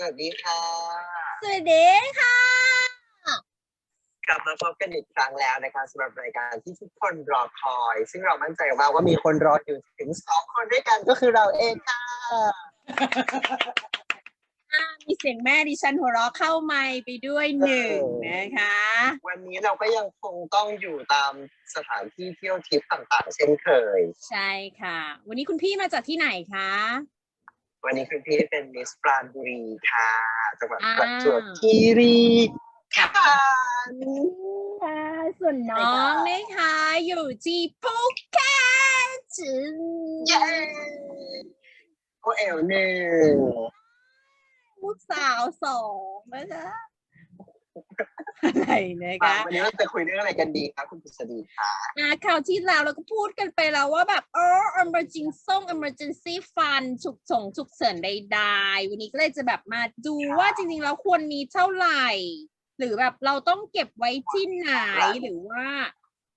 สวัสดีค่ะ สวัสดีค่ะ กลับมาพบกันอีกครั้งแล้วนะคะสำหรับรายการที่ทุกคนรอคอย ซึ่งเรามั่นใจมากว่ามีคนรออยู่ถึงสองคนด้วยกันก็คือเราเองค่ะมีเสียงแม่ดิฉันหัวเราะเข้าไมค์ไปด้วยหนึ่งนะคะ วันนี้เราก็ยังคงต้องอยู่ตามสถานที่เที่ยวทิพย์ต่างๆ เช่นเคย ใช่ค่ะ วันนี้คุณพี่มาจากที่ไหนคะ วันนี้คุณพี่เป็นมิสปราณบุรีค่ะจังหวัดอ่าประจวบคีรีขันธ์ค่ะส่วนน้องนะคะอยู่ที่ภูเก็ตเย้โอเอลหนึ่งลูกสาวสองนะคะ อะไรนะมาคะวันนี้เราจะคุยเรื่องอะไรกันดีคะคุณพุษดีค่ะอ่าคราวที่แล้วเราก็พูดกันไปแล้วว่าแบบเออ emergency emergency fund ฉุกฉงฉุกเฉินใดๆ วันนี้ก็เลยจะแบบมาดูว่าจริงๆแล้วควรมีเท่าไหร่ หรือแบบเราต้องเก็บไว้ที่ไหนหรือว่า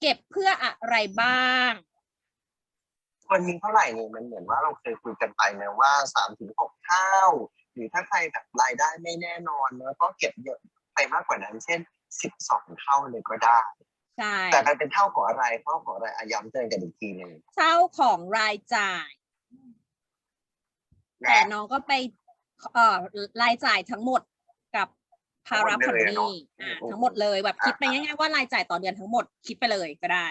เก็บเพื่ออะไรบ้างวันนี้เท่าไหร่เนี่ยมันเหมือนว่าเราเคยคุยกันไปนะว่าสามถึงหกเท่าหรือถ้าใครแบบรายได้ไม่แน่นอนแล้วก็เก็บเยอะ ไปมากกว่านั้น เช่นสิบสองเท่าเลยก็ได้ ใช่ แต่มันเป็นเท่าของอะไรเท่าของอะไรอาย้ำเตือนกันอีกทีหนึ่งเท่าของรายจ่าย แต่น้องก็ไปเอ่อรายจ่ายทั้งหมดกับภาระผ่อนหนี้อ่าทั้งหมดเลยแบบคิดไปง่ายๆว่ารายจ่ายต่อเดือนทั้งหมดคิดไปเลยก็ได้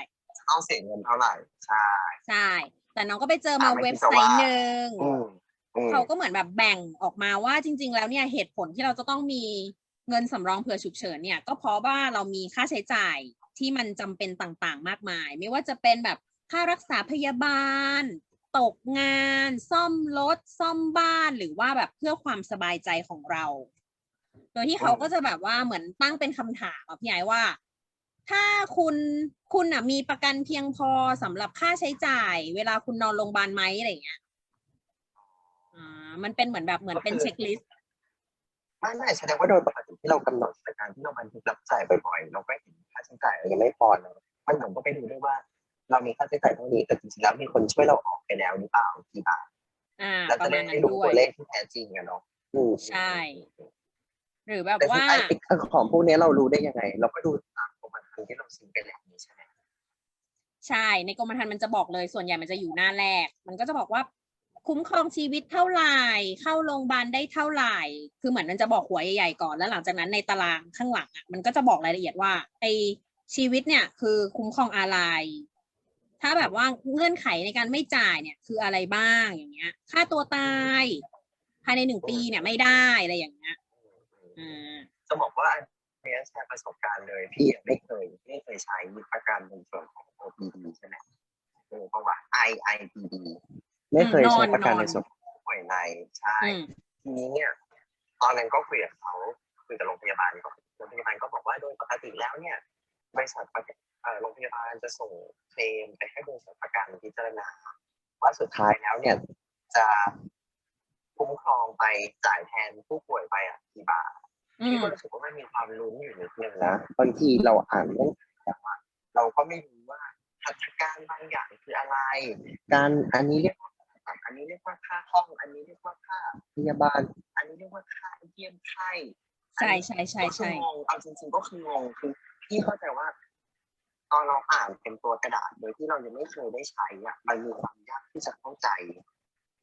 ต้องเสียเงินเท่าไหร่ใช่ใช่ แต่น้องก็ไปเจอมาอะไม่เว็คิบดจะไซว่าต์หนึ่งอืมอืมเขาก็เหมือนแบบแบ่งออกมาว่าจริง ๆ แล้วเนี่ยเหตุผลที่เราจะต้องมี เงินสำรองเผื่อฉุกเฉินเนี่ยก็เพราะว่าเรามีค่าใช้จ่ายที่มันจำเป็นต่างๆ มากมาย ไม่ว่าจะเป็นแบบค่ารักษาพยาบาล ตกงาน ซ่อมรถซ่อมบ้านหรือว่าแบบเพื่อความสบายใจของเรา โดยที่เขาก็จะแบบว่าเหมือนตั้งเป็นคำถามอะพี่ไอ้ว่า ถ้าคุณคุณอะมีประกันเพียงพอสำหรับค่าใช้จ่าย เวลาคุณนอนโรงพยาบาลไหมอะไรอย่างเงี้ยอ่ามันเป็นเหมือนแบบเหมือนเป็นเช็คลิสต์ ไม่ไม่แสดงว่าโดยปกติที่เรากำหนดสถานการที่เราบันทึกรับจ่ายบ่อยๆ เราก็เห็นค่าใช้จ่ายเรายังไม่พอเนอะมันเหมือนก็ไปดูด้วยว่า เรามีค่าใช้จ่ายเท่านี้แต่จริงๆแล้วมีคนช่วยเราออกไปแล้วหรือเปล่ากี่บาทอ่าเราประจะมาได้ณนั้นรู้ด้วตัยวเลขที่แท้จริงอะเนาะอืมใช่ หรือแบบแต่ว่าที่ไอ้ของพวกนี้เรารู้ได้ยังไง เราก็ดูตามกรมธรรม์ที่เราซื้อไปแล้วนี่ใช่ไหมใช่ในกรมธรรม์มันจะบอกเลยส่วนใหญ่มันจะอยู่หน้าแรก มันก็จะบอกว่า คุ้มครองชีวิตเท่าไหร่ เข้าโรงพยาบาลได้เท่าไหร่ คือเหมือนมันจะบอกหัวใหญ่ๆก่อนแล้วหลังจากนั้นในตารางข้างหลังอะมันก็จะบอกรายละเอียดว่าไอชีวิตเนี่ยคือคุ้มครองอะไร ถ้าแบบว่าเงื่อนไขในการไม่จ่ายเนี่ย คืออะไรบ้างอย่างเงี้ย ค่าตัวตายภายในหนึ่งปีเนี่ยไม่ได้อะไรอย่างเงี้ยอ่าจะบอกว่าเนี้ยแชร์ประสบการณ์เลย พี่ยังไม่เคยไม่เคยใช้ประกันในส่วนของ OPD ใช่ไหมเออเพราะว่า IIPD ไม่เคยใช้ประกันในส่วนของผู้ป่วยในใช่อืมทีนี้เนี่ยตอนนั้นก็คุยกับเขาคุยกับโรงพยาบาลก่อนโรงพยาบาลก็บอกว่าโดยปกติแล้วเนี่ยบริษัทประกันเอ่อโรงพยาบาลจะส่งเคลมไปให้บริษัทประกันพิจารณาว่าสุดท้ายแล้วเนี่ยจะคุ้มครองไปจ่ายแทนผู้ป่วยไปอะกี่บาทอืพี่มก็รู้สึกว่ามันมีความลุ้นอยู่นิดนึงนะบางทีเราอ่านเรื่องแต่ว่าเราก็ไม่รู้ว่าหัตถการบางอย่างคืออะไร การอันนี้เรียกว่า อันนี้เรียกว่าค่าห้อง อันนี้เรียกว่าค่าพยาบาล อันนี้เรียกว่าค่าเยี่ยมไข้ใช่ใช่ใช่ก็คือใช่งงเอาจริง ๆ ก็คืองงคือพี่เข้าใจว่า ตอนเราอ่านเป็นตัวกระดาษโดยที่เรายังไม่เคยได้ใช้อะมันมีความยากที่จะเข้าใจ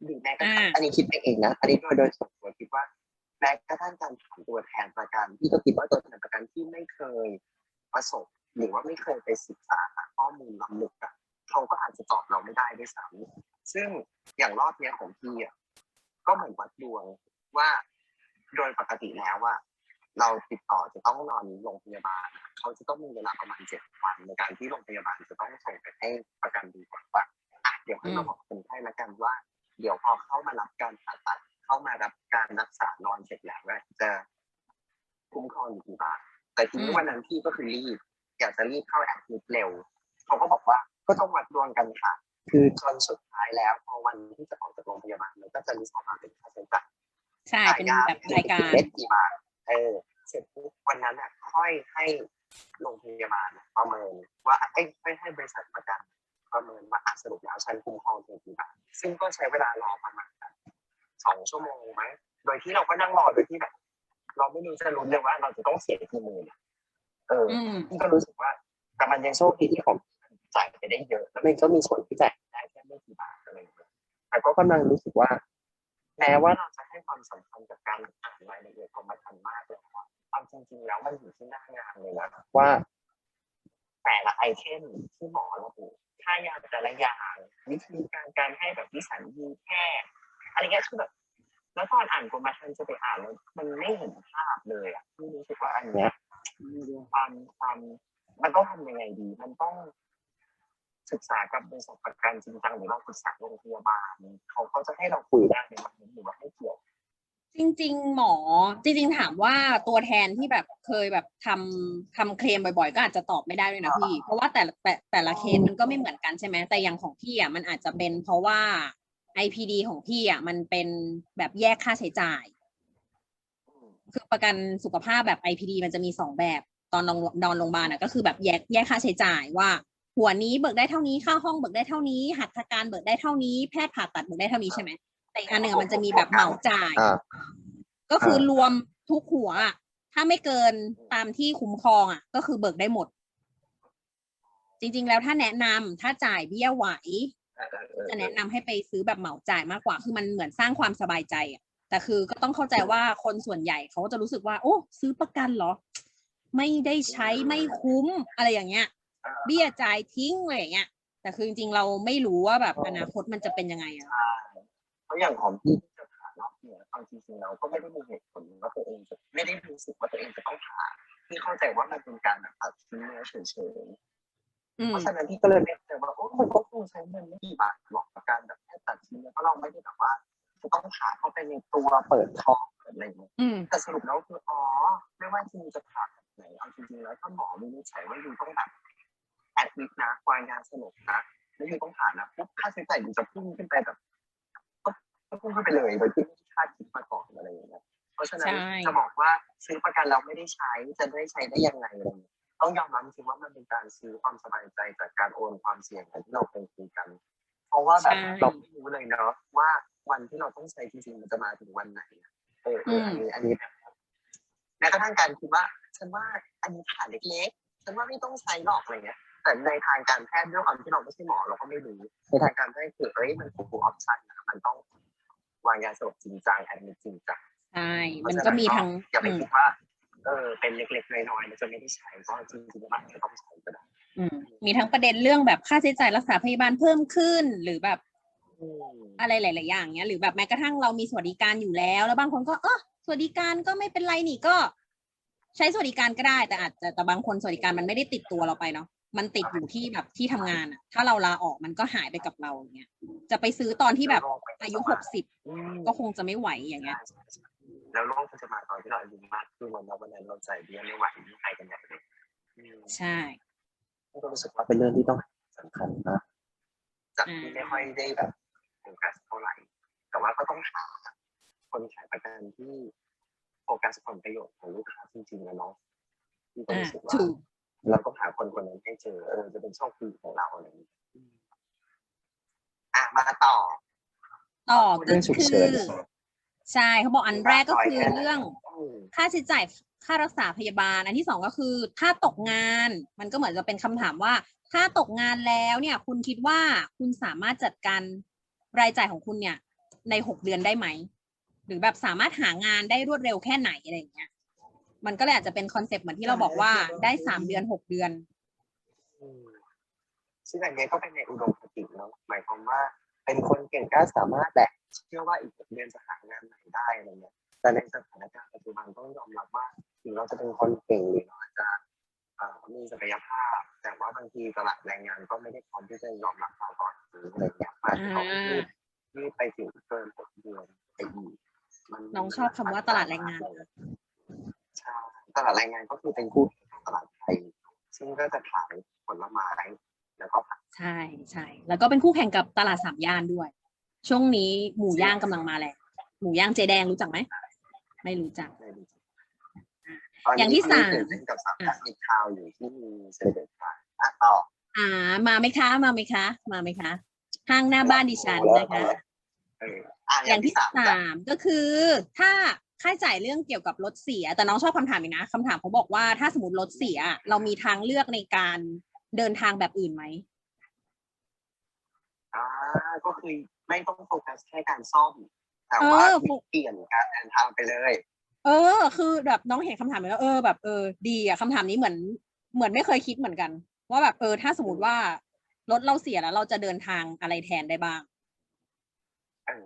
หรือแม้กระทั่งอ่าอันนี้คิดไปเองนะอันนี้โดยโดยส่วนตัวคิดว่าแม้กระทั่งการถามตัวแทนประกันพี่ก็คิดว่าตัวแทนประกันที่ไม่เคยประสบ หรือว่าไม่เคยไปศึกษาหาข้อมูลล้ำลึกอะเขาก็อาจจะตอบเราไม่ได้ด้วยซ้ำ ซึ่งอย่างรอบเนี้ยของพี่อะก็เหมือนวัดดวงว่าโดยปกติแล้วว่า เราติดต่อจะต้องนอนโรงพยาบาล เขาจะต้องมีเวลาประมาณเจ็ดวันในการที่โรงพยาบาลจะต้องส่งไปให้ประกันดูก่อนว่าอะเดี๋ยวให้มาบอกคนไข้ละกันว่า เดี๋ยวพอเข้ามารับการผ่าตัดเข้ามารับการรักษานอนเสร็จแล้วจะคุ้มครองอยู่กี่บาทแต่ทีนี้วันนั้นพี่ก็คือรีบอยากจะรีบเข้าแอดมิดเร็ว เขาก็บอกว่าก็ต้องวัดดวงกันค่ะ คือจนสุดท้ายแล้วพอวันที่จะออกจากโรงพยาบาลมันก็จะมีสองมาเป็นค่าใช้จ่ายใช่เป็นแบบรายการเม็ดกี่บาทเออเสร็จปุ๊บวันนั้นอะค่อยให้โรงพยาบาลประเมินว่าเอ้ยค่อยให้บริษัทประกันประเมินว่าอะสรุปแล้วฉันคุ้มครองเธอกี่บาทซึ่งก็ใช้เวลารอประมาณแบบสองชั่วโมงไหมโดยที่เราก็นั่งรอโดยที่แบบเราไม่รู้จะรู้เลยว่าเราจะต้องเสียกี่หมื่นอะเอออืมพี่ก็รู้สึกว่าแต่มันยังโชคดีที่ผม จ่ายไปได้เยอะแล้วมันก็มีส่วนที่จ่ายได้แค่ไม่กี่บาทอะไรอย่างเงี้ยแต่ก็กำลังรู้สึกว่าแม้ว่าเราจะให้ความสำคัญกับการอ่านรายละเอียดกรมธรรม์มากเลยว่าความจริงๆแล้วมันอยู่ที่หน้างานเลยนะว่าแต่ละไอเทมที่หมอระบุค่ายาแต่ละอย่างวิธีการการให้แบบวิสัญญีแพทย์อะไรเงี้ยคือแบบแล้วตอนอ่านกรมธรรม์จะไปอ่านแล้วมันไม่เห็นภาพเลยอะพี่รู้สึกว่าอันเนี้ยความความมันต้องทำยังไงดี มันต้อง ศึกษากับบริษัทประกันจริงจังหรือเราปรึกษาโรงพยาบาลเขาเขาจะให้เราคุยได้ในวันนี้หรือว่าให้เกี่ยวจริง ๆ หมอจริง ๆ ถามว่าตัวแทนที่แบบเคยแบบทำทำเคลมบ่อยๆ ก็อาจจะตอบไม่ได้ด้วยนะพี่ เพราะว่าแต่ละแต่แต่ละเคสมันก็ไม่เหมือนกันใช่ไหมแต่อย่างของพี่อะมันอาจจะเป็นเพราะว่า IPD ของพี่อะมันเป็นแบบแยกค่าใช้จ่าย คือประกันสุขภาพแบบ IPD มันจะมีสองแบบตอนนอนนอนโรงพยาบาลอะก็คือแบบแยกแยกค่าใช้จ่ายว่า หัวนี้เบิกได้เท่านี้ค่าห้องเบิกได้เท่านี้ หัตถการเบิกได้เท่านี้ แพทย์ผ่าตัดเบิกได้เท่านี้ใช่ไหมแต่อีกอันหนึ่งอะมันจะมีแบบเหมาจ่ายอ่าก็คือรวมทุกหัวอะถ้าไม่เกินตามที่คุ้มครองอะ ก็คือเบิกได้หมด จริง ๆ แล้วถ้าแนะนำถ้าจ่ายเบี้ยไหวจะแนะนำให้ไปซื้อแบบเหมาจ่ายมากกว่า คือมันเหมือนสร้างความสบายใจอะแต่คือก็ต้องเข้าใจว่าคนส่วนใหญ่เขาจะรู้สึกว่า โอ้ซื้อประกันเหรอ ไม่ได้ใช้ไม่คุ้มอะไรอย่างเงี้ย เบี้ยจ่ายทิ้งอะไรอย่างเงี้ยแต่คือจริงๆเราไม่รู้ว่าแบบอนาคตมันจะเป็นยังไงอะใช่เพราะอย่างของพี่ที่จะผ่ารอบเนี่ยเอาจริงๆเราก็ไม่ได้มีเหตุผลว่าตัวเองจะไม่ได้รู้สึกว่าตัวเองจะต้องผ่าพี่เข้าใจว่ามันเป็นการแบบตัดชิ้นเนื้อเฉยๆอืเพมราะฉะนั้นพี่ก็เลยไม่เข้าใจว่าโอ้มันก็คงใช้เงินไม่กี่บาทหรอกกับการแบบแค่ตัดชิ้นเนื้อเพราะเราไม่ได้แบบว่าจะต้องผ่าเข้าไปในตัวเปิดท้องเปิดอะไรอย่างเงี้ย อืมแต่สรุปแล้วคืออ๋อไม่ว่าจริงจะผ่าแบบไหนเอาจริงๆแล้วถ้าหมอวินิจฉัยว่าอยู่ต้องแบบ แอดมิดนะวางยาสลบนะแล้วอยู่ต้องผ่านะปุ๊บค่าใช้จ่ายมันจะพุ่งขึ้นไปแบบก็ก็พุ่งขึ้นไปเลยโดยที่ไม่คาดคิดมาก่อนอะไรอย่างเงี้ยเพราะฉะนั้นใช่จะบอกว่าซื้อประกันเราไม่ได้ใช้จะได้ใช้ได้ยังไงอะไรอย่างเงี้ยต้องยอมรับจริงว่ามันเป็นการซื้อความสบายใจจากการโอนความเสี่ยงอย่างที่เราเคยคุยกัน เพราะว่าแบบใช่เราไม่รู้เลยเนาะว่าวันที่เราต้องใช้จริงๆมันจะมาถึงวันไหนอะเออเอออันนี้อันนี้แบบแม้กระทั่งการคิดว่า ฉันว่าอันนี้ผ่าเล็กๆฉันว่าไม่ต้องใช้หรอกอะไรเงี้ย แต่ในทางการแพทย์ด้วยความที่เราไม่ใช่หมอเราก็ไม่รู้ในทางการแพทย์คือเอ้ยมันถูกออปชั่นนะมันต้องวางยาสลบจริงจังแอดมิดจริงจังใช่มันก็มีทั้งอย่าไปอืมคิดว่าเออเป็นเล็กๆน้อยๆมันจะไม่ได้ใช้เพราะจริงๆแล้วมันจะต้องใช้ก็ได้อืมมีทั้งประเด็นเรื่องแบบค่าใช้จ่ายรักษาพยาบาลเพิ่มขึ้นหรือแบบอืมอะไรหลาย ๆ อย่างเนี้ย หรือแบบแม้กระทั่งเรามีสวัสดิการอยู่แล้ว แล้วบางคนก็เออสวัสดิการก็ไม่เป็นไรนี่ก็ ใช้สวัสดิการก็ได้แต่อาจจะแต่บางคนสวัสดิการมันไม่ได้ติดตัวเราไปเนาะ มันติดอยู่ที่แบบที่ทำงานอะถ้าเราลาออกมันก็หายไปกับเราอย่างเงี้ยจะไปซื้อตอนที่แบบอายุหกสิบอืมก็คงจะไม่ไหวอย่างเงี้ยใช่ใช่แล้วโรคมันจะมาตอนที่เราอายุมากขึ้นวันนั้นวันนั้นเราใจเบี้ยไม่ไหวไม่ไปกันใหญ่เลยอืมใช่ก็รู้สึกว่าเป็นเรื่องที่ต้องสำคัญนะจากที่อืมไม่ค่อยได้แบบโฟกัสเท่าไหร่ แต่ว่าก็ต้องหาคนขายประกันที่โฟกัสผลประโยชน์ของลูกค้าจริงๆนะเนาะที่ก็อ่ารู้สึกว่าถูก เราต้องหาคนคนนั้นให้เจอเออจะเป็นโชคดีของเราอะไรอย่างนี้อืมอะมาต่อ ต่อพูดก็เรื่องฉุกคืเฉิอนใช่เขาบอกอันแรกก็คือเรื่องอืมค่าใช้จ่ายค่ารักษาพยาบาล อันที่สองก็คือถ้าตกงาน มันก็เหมือนจะเป็นคำถามว่า ถ้าตกงานแล้วเนี่ย คุณคิดว่าคุณสามารถจัดการรายจ่ายของคุณเนี่ย ในหกเดือนได้ไหม หรือแบบสามารถหางานได้รวดเร็วแค่ไหนอะไรอย่างเงี้ย มันก็เลยอาจจะเป็นคอนเซปต์เหมือนที่เราบอกว่าได้สามเดือนหกเดือนอืมซึ่งอันเนี้ยก็เป็นในอุดมคติเนาะหมายความว่าเป็นคนเก่งกล้าสามารถแหละเชื่อว่าอีกหกเดือนจะหางานใหม่ได้อะไรเงี้ยแต่ในสถานการณ์ปัจจุบันต้องยอมรับว่าถึงเราจะเป็นคนเก่งหรือเราอาจจะเอ่อมีศักยภาพ แต่ว่าบางทีตลาดแรงงานก็ไม่ได้พร้อมที่จะยอมรับเราก่อนหรืออะไรเงี้ยมันจะต้องยืดยืดไปถึงเกินหกเดือนไปอีกมันน้องชอบคำว่าตลาดแรงงานใช่ ตลาดแรงงานก็คือเป็นคู่แข่งกับตลาดไทยซึ่งก็จะขายผลไม้แล้วก็ผักใช่ใช่แล้วก็เป็นคู่แข่งกับตลาดสามย่านด้วย ช่วงนี้หมูย่างกำลังมาแหละหมูย่างเจแดงรู้จักไหมไม่รู้จักในดิจิทัลอย่างที่สามตื่นเต้นกับสามนักอีกข่าวอยู่ที่มีเซเลบรตอะต่ออ่ามาไหมคะ มาไหมคะ มาไหมคะ ห้างหน้าบ้านดิฉันนะคะเอออะอย่างที่สามจ้ะสามก็คือถ้า ค่าใช้จ่ายเรื่องเกี่ยวกับรถเสีย แต่น้องชอบคำถามอีกนะคำถามเขาบอกว่าถ้าสมมติรถเสีย เรามีทางเลือกในการเดินทางแบบอื่นไหมอ่าก็คือไม่ต้องโฟกัสแค่การซ่อมแต่เอว่าอเปลี่ยนการเดินทางไปเลย เออ คือแบบน้องเห็นคำถามนี้แล้วเออแบบเออดีอะคำถามนี้เหมือนเหมือนไม่เคยคิดเหมือนกัน ว่าแบบเออ ถ้าสมมติว่ารถเราเสียแล้ว เราจะเดินทางอะไรแทนได้บ้างเออ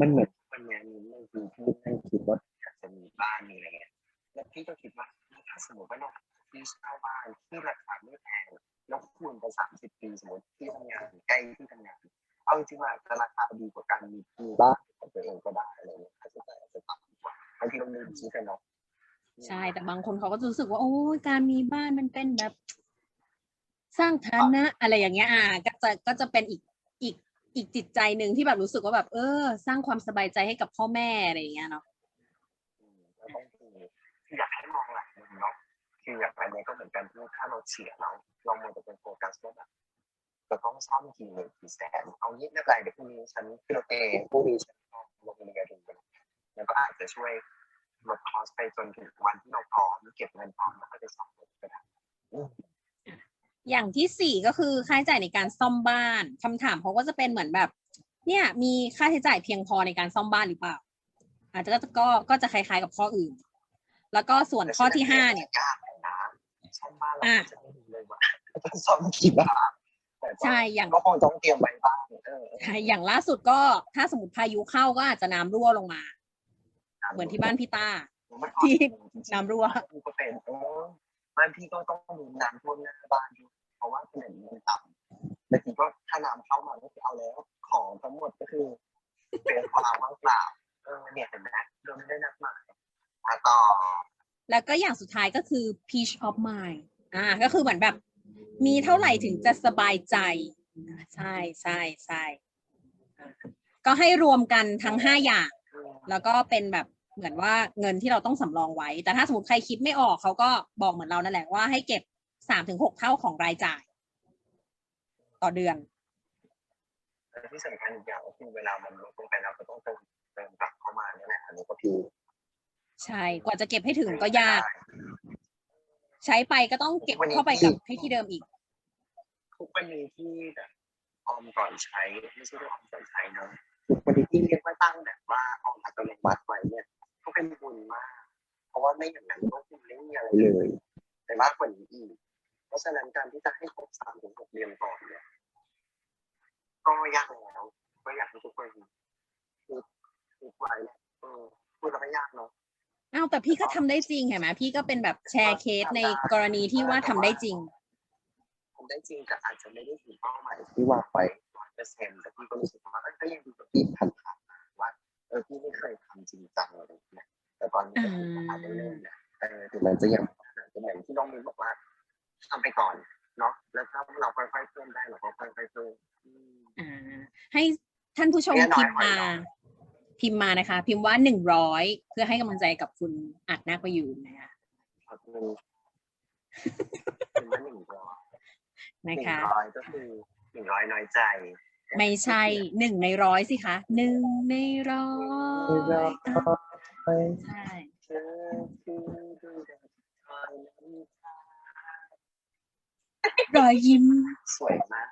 มันเหมือนวันนี้มีเรื่องที่พี่นั่งคิดว่าอยาก จะมีบ้านมีอะไรเงี้ยแล้วพี่ก็คิดว่าถ้าสมมติว่าเราที่เช่าบ้านที่ราคาไม่แพงแล้วคูณไปสามสิบปีสมมติที่ทำงานใกล้ที่ทำงานเอาจริงๆว่าจะราคาดีกว่าการมีมีบ้านของตัวเองก็ได้อะไรเงี้ยค่าใช้จ่ายอาจจะต่ำกว่าบางทีเราลืมคิดกันเนาะใช่แต่บางคนเขาก็รู้สึกว่าโอ้ยการมีบ้านมันเป็นแบบ สร้างฐานะ อะไรอย่างเงี้ยอ่าก็จะก็จะเป็นอีกอีกอีกจิตใจหนึ่งที่แบบรู้สึกว่าแบบ เออ สร้างความสบายใจให้กับพ่อแม่อะไรอย่างเงี้ยเนาะ อืมแล้วต้องคืออยากให้มองหลักมุมเนาะ คืออย่างไรเนี่ยก็เหมือนกันที่ถ้าเราเสียแล้วเราโมจะเป็นโฟกัสว่าแบบจะต้องซ่อมกี่หมื่นกี่แสนเอางี้ไม่เป็นไรเดี๋ยวพรุ่งนี้ฉันขึ้นรถเองพรุ่งนี้ฉันลงเรียนดูกันแล้วก็อาจจะช่วยลดคอสไปจนถึงวันที่เราพร้อมเก็บเงินพร้อมแล้วก็จะซ่อมรถก็ได้อืมอย่างที่สี่ก็คือค่าใช้จ่ายในการซ่อมบ้านคำถามเขาก็จะเป็นเหมือนแบบ เนี่ยมีค่าใช้จ่ายเพียงพอในการซ่อมบ้านหรือเปล่าอาจจะก็ก็จะคล้ายๆกับข้ออื่น แล้วก็ส่วนข้อที่ห้าเนี่ย ยากเลยนะซ่อมบ้านเราอะจะไม่รู้เลยว่าต้องซ่อมกี่บาทแต่ก็ใช่อย่างก็คงต้องเตรียมไว้บ้างเออใช่อย่างล่าสุดก็ถ้าสมมติพายุเข้าก็อาจจะน้ำรั่วลงมา เหมือนที่บ้านพี่ต้าที่น้ำรั่วพี่ก็เป็นเออบ้านพี่ก็ต้องมีน้ำท่วมหน้าบ้านอยู่เพราะว่าถนนมันต่ำบางทีก็ถ้าน้ำเข้ามาก็คือเอาแล้ว ของทั้งหมดก็คือเป็นความว่างเปล่าเออเนี่ยเห็นไหมเราไม่ได้นัดหมายอะต่อ แล้วก็อย่างสุดท้ายก็คือ peace of mind อ่าก็คือเหมือนแบบ มีเท่าไหร่ถึงจะสบายใจ ใช่ใช่ใช่อ่ก็ให้รวมกันทั้งห้าอย่าง แล้วก็เป็นแบบเหมือนว่าเงินที่เราต้องสำรองไว้ แต่ถ้าสมมติใครคิดไม่ออกเขาก็บอกเหมือนเรานั่นแหละว่าให้เก็บสามถึงหกเท่าของรายจ่าย ต่อเดือนที่สำคัญอีกอย่างก็คือเวลามันลดลงไปแล้วก็ต้องเติมเติมกลับเข้ามาเนี่ยแหละอันนี้ก็คือ ใช่ กว่าจะเก็บให้ถึงก็ยาก ใช้ไปก็ต้องเก็บเข้าไปกับให้ที่เดิมอีก ทุกวันนี้ที่แบบออมก่อนใช้ไม่ใช่ว่าออมก่อนใช้เนอะทุกวันนี้ที่เรียกว่าตั้งแบบว่าออมอัตโนมัติไว้เนี่ยก็เป็นบุญมาก เพราะว่าไม่อย่างนั้นก็คงไม่มีอะไรเลย แต่มากกว่านี้อีก เพราะฉะนั้นการที่จะให้ครบสามถึงหกเดือนก่อนเนี่ยก็ยากแล้วก็อยากให้ทุกคนคิดคิดไว้เนี่ยเออพูดแล้วไม่ยากเนาะ อ้าวแต่พี่ก็ทำได้จริงเห็นไหมพี่ก็เป็นแบบแชร์เคสในกรณีที่ว่าทำได้จริง ทำได้จริงแต่อาจจะไม่ได้ถึงเป้าหมายที่วางไว้ร้อยเปอร์เซ็นต์แต่พี่ก็รู้สึกว่าเอ้ยก็ยังดีกว่าที่ผ่านๆมาว่าเออพี่ไม่เคยทำจริงจังอะไรอย่างเงี้ยแต่ตอนนี้ก็คืออาจจะเริ่มนะเออถึงมันจะยังเป็นอย่างที่น้องมิ้นบอกว่าทำไปก่อนเนาะแล้วถ้าเราค่อยๆเพิ่มได้เราก็ค่อยๆเพิ่มอืมอ่าให้ท่านผู้ชมแน่นอนพิมพ์มาแน่นอน พิมพ์มานะคะ พิมพ์ว่าหนึ่งร้อยเพื่อให้กำลังใจกับคุณอัดนาคประยูนนะคะขอบคุณถึงว่าหนึ่งร้อยหนะนึ่งคะร้อยก็คือหนึ่งร้อยน้อยใจ ไม่ใช่หนึ่งในร้อยสิคะหนึ่งในร้อยใช่เธอคือดวงดาวที่คอยน้ำตารอยยิ้ม สวยมาก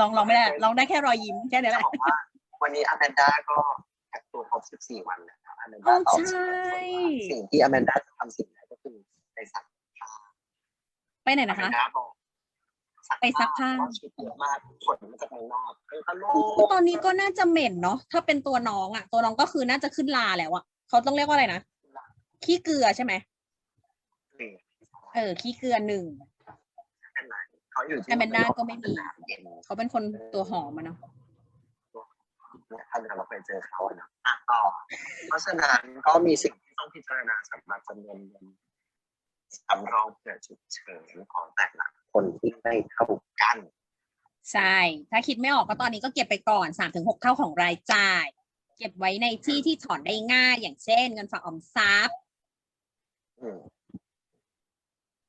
ลองลองไม่ได้ลองได้แค่รอยยิ้มแค่นี้แหจะละบอกว่าวันนี้อแมนด้าก็กัก ตัวครบ14 วันแล้วอแมนโอ้ด้าตอบใช่ สิ่งที่อแมนด้าจะทำสิ่งแรกก็คือไปซักผ้าไปไหนอนะแมคะ นด้าบอกไปซักผ้า เพระชุดเยอะมากขนมาจากเมืองนอกเออตลคือกตอนนี้ก็น่าจะเหม็นเนาะถ้าเป็นตัวน้องอะตัวน้องก็คือน่าจะขึ้นลาแล้วอะเขาต้องเรียกว่าอะไรนะขี้เกลือใช่ไหมนี่เออขี้เกลือหนึ่งข้างในเขาอยู่ที่อแมนด้าก็ไม่มีสนามเย็นเขาเป็นคนตัวหอมอะเนาะ เนี่ยถ้าเราไปเจอเขาอะนะอะต่อ เพราะฉะนั้นก็มีสิ่งที่ต้องพิจารณาสำหรับจำนวนเงินสำรองเผื่อฉุกเฉินของแต่ละคนที่ไม่เท่ากัน ใช่ ถ้าคิดไม่ออกก็ตอนนี้ก็เก็บไปก่อนสามถึงหกเท่าของรายจ่าย เก็บไว้ในที่ที่ถอนได้ง่าย อย่างเช่น เงินฝากออมทรัพย์ อืม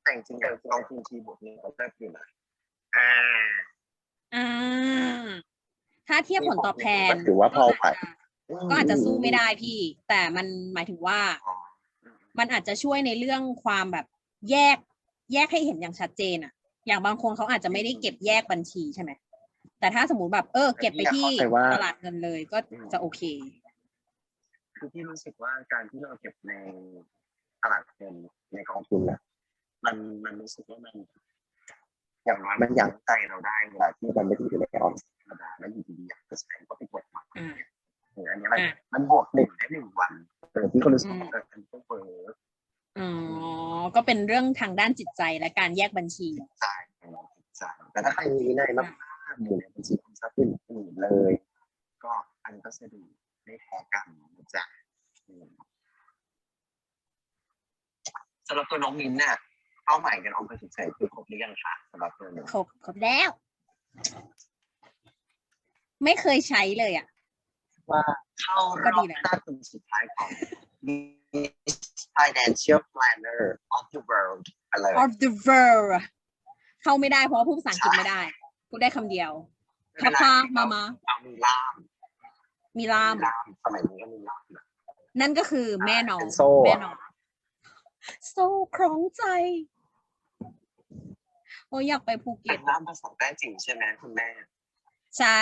แต่จริงๆการลองทุนทีบวกนี่ก็เลิกอยู่นะอ่าอ่า ถ้าเทียบผลตอบแทนถือว่าพอไหวก็อาจจะสู้ไม่ได้พี่ แต่มันหมายถึงว่าอ๋อมันอาจจะช่วยในเรื่องความแบบแยก แยกให้เห็นอย่างชัดเจนอะอย่างบางคนเขาอาจจะไม่ได้เก็บแยกบัญชีใช่ไหมแต่ถ้าสมมติแบบเออ เก็บไปที่ตลาดเงินเลยก็จะโอเคคือพี่รู้สึกว่าการที่เราเก็บในตลาดเงินในกองทุนน่ะมันมันรู้สึกว่ามัน อย่างน้อยมันยั้งใจเราได้เวลาที่มันไม่ได้อยู่ในออมสินธ รรมดาแล้วอยู่ดีๆอยากจะใช้ก็ไปกดมาอ่าเอออันนี้มันอ่ามันบวกหนึ่งได้หนึ่งวันเออที่เขารู้สึกว่าเออมันต้องเวิร์กอ๋อ ก็เป็นเรื่องทางด้านจิตใจและการแยกบัญชีจ่ายในจิตใจแต่ถ้าใครมีวินัยมากๆอยู่ในบัญชีออมทรัพย์อื่นๆเลย ก็อันนี้ก็สะดวกไม่แพ้กันนะจ๊ะอืมสำหรับตัวน้องมิ้นท์เนี่ยเป้าหมายการออมเงินฉุกเฉินคือครบหรือยังคะสำหรับตัวหนึ่งครบครบแล้ว ไม่เคยใช้เลยอะ ว่าเข้ารก็อดีบนะห้าคนสุดท้ายของ Financial Planner of the World อะไร of the world เข้าไม่ได้เพราะว่าพูดภาษาอังกฤษไม่ได้พูดได้คำเดียวไม่เป็นไรพามามาเอามีล่ามมีล่ามล่ามสมัยนี้ก็มีล่ามนะ นั่นก็คือแม่น้องเป็นโซ่ แม่น้องโซ่คล้องใจ โอ้ยอยากไปภูเป็เก็ตนล่ามภาษาแต้จิ๋วใช่ไหมคุณแม่ ใช่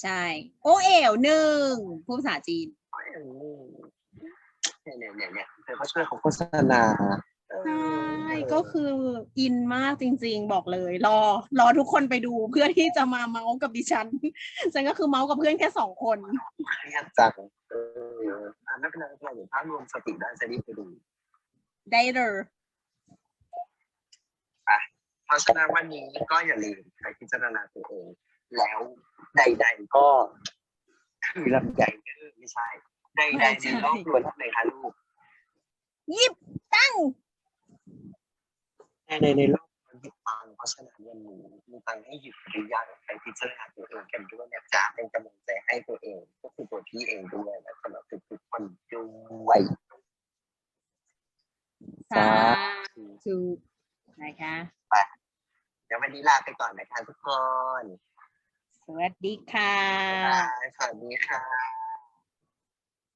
ใช่ โอเอ๋วหนึ่งพูดภาษาจีนเนี่ยเนี่ยเนี่ยเนี่ยเธอก็ช่วยเขาโฆษณาเออใช่ก็คืออินมากจริง ๆ บอกเลย รอ รอทุกคนไปดูเพื่อที่จะมาเมาส์กับดิฉันฉันก็คือเมาส์กับเพื่อนแค่สองคนเครียดจังเอออะไม่เป็นไรไม่เป็นไรเดี๋ยวถ้ารวมสติได้จะรีบไปดูได้เลยเพราะฉะนั้นวันนี้ก็อย่าลืมไปพิจารณาตัวเอง แล้วใด ๆ ก็คือลำใหญ่เด้อไม่ใช่ ใดๆในโลกล้วนทำไมคะลูกยิบตั้งใดๆในโลกมันหยิบตังค์เพราะฉะนั้นวันนี้มีตังค์ให้หยิบหรือยังไปพิจารณาตัวเองกันด้วยนะจ๊ะเป็นกำลังใจให้ตัวเอง ก็คือตัวพี่เองด้วยและสำหรับทุกๆคนด้วยสาธุนะคะเดี๋ยววันนี้ลาไปก่อนนะคะทุกคน สวัสดีค่ะ สวัสดีค่ะ